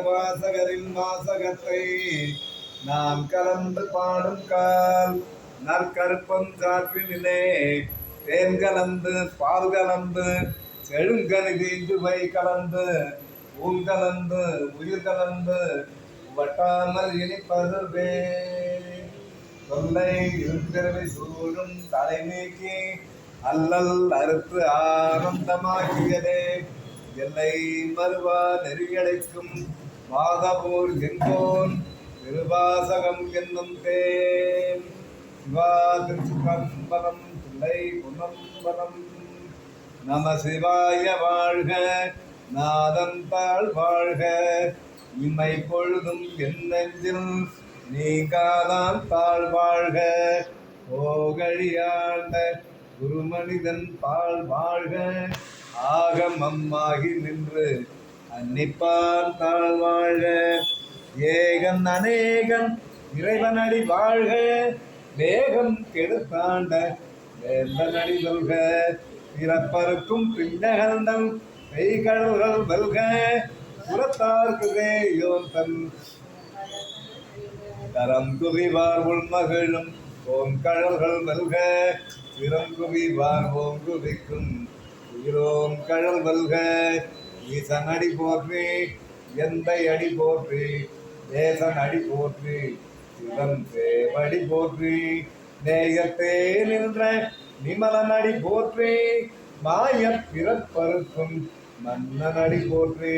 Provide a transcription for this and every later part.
வாசகரின் வாசகத்தை நாம் கலந்து பாடும் கால் நற்கருப்பம் சாற்றினிலே தேன் கலந்து பால் கலந்து செழுங்கனிதி சுவை கலந்து ஊன் கலந்து உயிர் கலந்து வட்டாமல் இனிப்பதுவே தொல்லை இருக்கிறவை சூழும் தலை நீக்கி அல்லல் அறுத்து ஆனந்தமாகியதே எல்லை மறுவா நெறியடைக்கும் மாதபூர் எங்கோன் திருவாசகம் என்னும் தேன். சிவா திருச்சிதம்பரம் பிள்ளை குணம்பரம் நம சிவாய வாழ்க நாதந்தாள் வாழ்க. இம்மை பொழுதும் என் நெஞ்சில் நீங்காதான் தாழ் வாழ்க. ஓகழியாழ்ந்த குருமனிதன் பால் வாழ்க. ஆகமம்மாகி நின்று அன்னிப்பான் தாழ் வாழ்க ஏகன் அநேகன் இறைவனடி வாழ்க வேகம் கெடுத்தாண்ட வேந்தனடி வெல்க பிறப்பருக்கும் பின்னகந்தம் பெய்கடல்கள் வெல்க புறத்தார்க்கு யோன் தன். கரம் குவிவார் உள்மகளும் ஓங்கழல்கள் வெல்க சிரம் குவிவார் ஓங்குவிக்கும் உயிரோங்கழல் வெல்க. ஈசன் அடி போற்றி எந்த அடி போற்றி தேசன் அடி போற்றி சிவன் சேவடி போற்றி நேயத்தே நின்ற நிமலன் அடி போற்றி மாய பிறப்பருக்கும் மன்னன் அடி போற்றி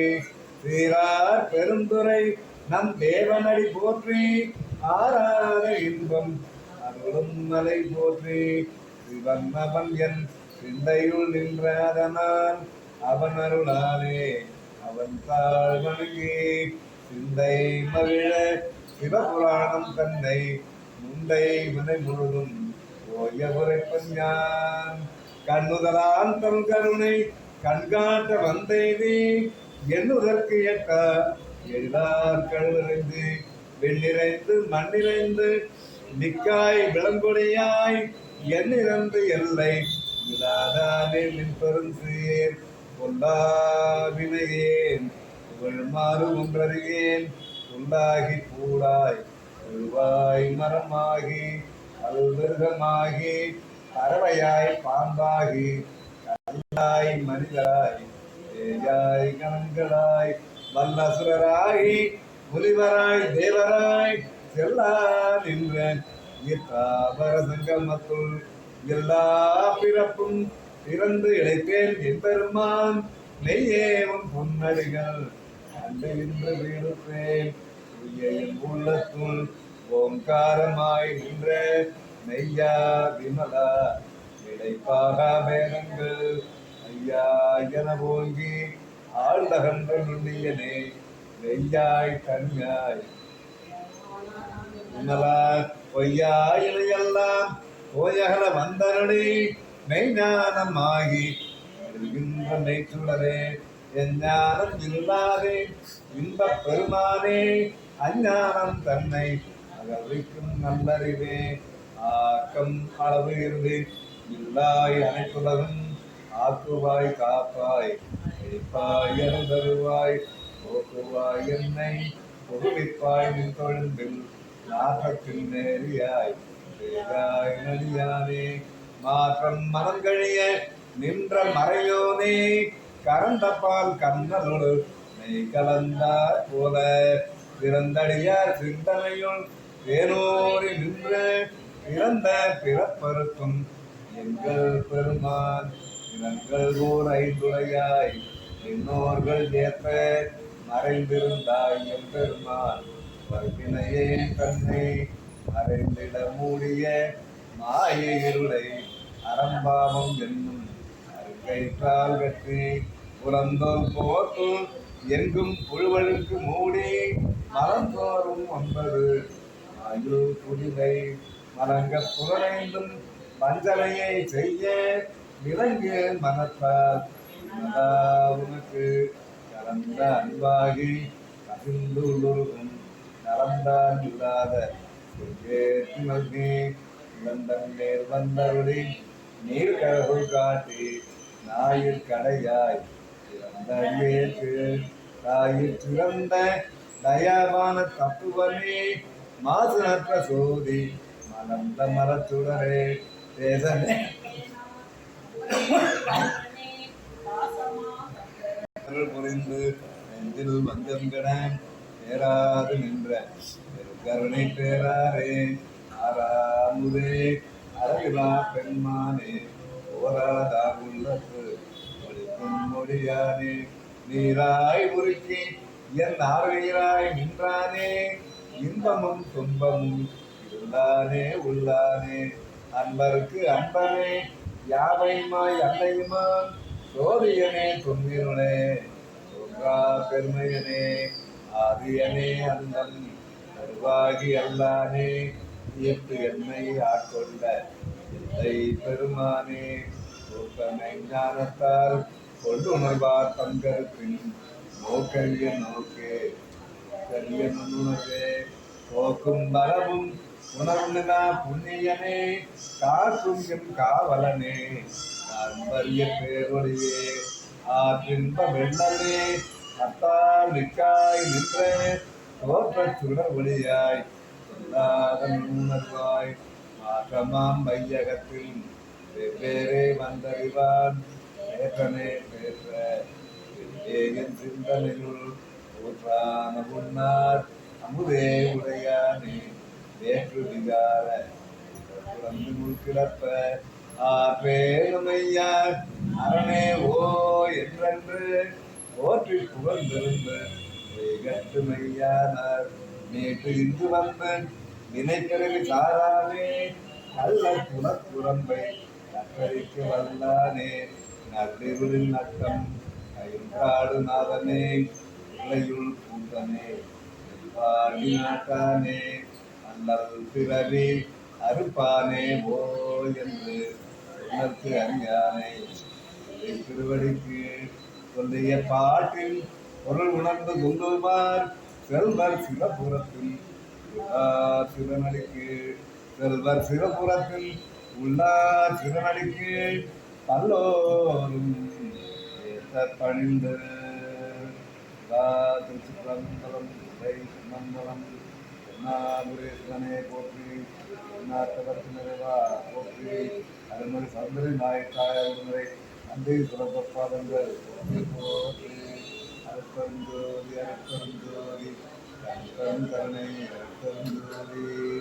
சீரார் பெருந்துரை நம் தேவன் அடி போற்றி ஆறாத இன்பம் அருளும் மலை போற்றி சிவன் அவன் என் சிந்தையுள் நின்றாதனான். அவன் அருளாலே அவன் தாழ் சிந்தை மகிழ சிவபுராணம் தன்னை முந்தை மனை முழுதும் ஓய உரைப்பன் யான். கண்ணுதலான் தன் கருணை கண்காட்ட வந்தேனே எண்ணுதற்கு எட்ட எல்லார் கழுவிறைந்து வெண்ணிறைந்து மண்ணிறைந்து நிக்காய் விளங்குடையாய் எண்ணிறந்து எல்லை விழாதானே நின் பெருந்தேர். பொல்லாவினையேன் புகழ்மாறு ஒன்றறியேன் புல்லாகி பூடாய் உருவாய் மரமாகி. அல்மிருகமாகி அறவையாய் பாம்பாகி. கல்லாய் மனிதராய். தேயாய் கணங்களாய். வல்லசுரராய். முனிவராய் தேவராய். செல்லா நின்ற இத்தாபர சங்கமத்துள் எல்லா பிறப்பும் பிறந்து இழைப்பேன் எம்பெருமான். நெய்யேவும் பொன்னடிகள் அன்றின்று வீடுப்பேன். வீழ்ப்பேன் உள்ளத்துள் ஓங்காரமாய் நின்ற நெய்யா விமலா. இடைப்பாக வேதங்கள் ஐயா என ஓங்கி ஆழ்ந்தகன்ற நுண்ணியனே நெய்யாய் கண்யாய் விமலா பொய்யா இலையெல்லாம் போயகல வந்தருளி மெய்ஞானமாகி வருகின்ற மெய்ச்சுடரே எஞ்ஞானம் இல்லாதே இன்பப் பெருமானே அஞ்ஞானம் தன்னை அகழ்விக்கும் நல்லறிவே ஆக்கம் அளவு இருந்து இல்லாய் அனைத்துலகும் ஆக்குவாய் காப்பாய் இப்பாய் தருவாய் போக்குவாய் என்னை பொதுவிப்பாய் நின் தொழும்பில் நாட்டத்தில் நேரியாய் வேகாய் நடியானே மாற்றம் மனங்கழிய நின்ற மறையோனே கரந்த பால் கண்ணலோடு நெய் கலந்தார் போல. பிறந்தடியார் சிந்தனையுள் தேனோரி நின்று பிறந்த பிறப்பருக்கும் எங்கள் பெருமான் இனங்கள் ஓர் ஐந்துரையாய் இன்னோர்கள் ஏற்ப மறைந்திருந்தாய் என் பெருமான். வருகினையே தன்னை மறைந்திட மூடிய மாய இருளை அறம்பாவம் என்னும் அருங்கைற்றால் வெற்றி. புலந்தோல் போத்து எங்கும் புழுவழுக்கு மூடி மலந்தோறும் ஒன்பது. ஆயு குடிலை மலங்க புலனைந்தும் வஞ்சனையை செய்ய விலங்கு மனத்தால். உனக்கு கலந்த அன்பாகி கசிந்துள்ளுருகும் நலந்தான் இல்லாத நல்கி மேல் வந்தருளி நீர் கடவுள் காட்டி ஞாயிற் கடையாய் இறந்த ஏற்று தாயில் சிறந்த தயாவான தத்துவமே மாசுனற்ற சோதி மலர்ந்த மரச்சுடரே தேசனே புரிந்து நெஞ்சில் வந்தங்கட பேராது நின்ற கருணை பேராரே ஆறாமுதே. அருளா பெண்மானே ஓராதா உள்ளத்து. ஒளிக்கும் மொழியானே நீராய் உருக்கி என் ஆர்வீராய் நின்றானே. இன்பமும் துன்பமும் இருந்தானே உள்ளானே. அன்பருக்கு அன்பனே யாவையுமாய் அல்லையுமா சோதியனே துன்பிருளே தோன்றா பெருமையனே ஆதியனே அந்தன் கருவாகி அல்லானே. இயற்று என்னை ஆட்கொண்ட எந்தை பெருமானே தூக்கமை ஞானத்தால் கொண்டுணர்வார் தங்கருப்பின் நோக்கரிய நோக்கே. கரிய நுண்ணுணர்வே போக்கும் வரவும் உணர்ந்துனா புண்ணியனே காக்கும் என் காவலனே. அன்பரிய பேரொழியே ஆற்றின்ப வெள்ளமே அத்தால் நிற்காய் நின்ற தோற்ற சுடர் ஒளியாய் உணர்வாய். மாற்றமாம் வையகத்தில் வெவ்வேறே வந்தறிவான். பேற்றனே பேற்ற என் சிந்தனையுள் ஊற்றான முன்னார் அமுதே உடையானே வேற்று விகார புறந்து முழ்கிடப்ப ஆற்றேனுமையார் அரணே ஓ என்றென்று. போற்றி புகழ்ந்திருந்த வேகத்து நேற்று இன்று வந்த நினைக்கிறது சாராமே நல்ல குணத்துறம்பை நக்கரிக்கு வல்லானே நள்ளிருளில் நட்டம் கயின்றாடு நாதனே. இலையுள் பூந்தனே. பாடி நாட்டானே. அல்லல் பிறவி அறுப்பானே. ஓ என்று உணர்த்து அறியானை. திருவடிக்கு சொல்லிய பாட்டில் பொருள் உணர்ந்து கொண்டுமார் செல்வர் சிவபுரத்தில் உள்ளார் சிவனடிக்கு செல்வர் சிவபுரத்தில் உள்ளார் சிவனடிக்கு பல்லோரும் பணிந்து. திருச்சிற்றம்பலம் உரை மங்களம் என்னாபுரேஸ்வரனே போற்றி என்னாட்டவர்க்கு நிறைவா போற்றி அருள்மொழி சந்திரி நாயக்காய முறை நன்றி சுரப்பாதங்கள் போற்றி போற்றி அருப்பெருஞ்சோதி தந்தனை தந்தரி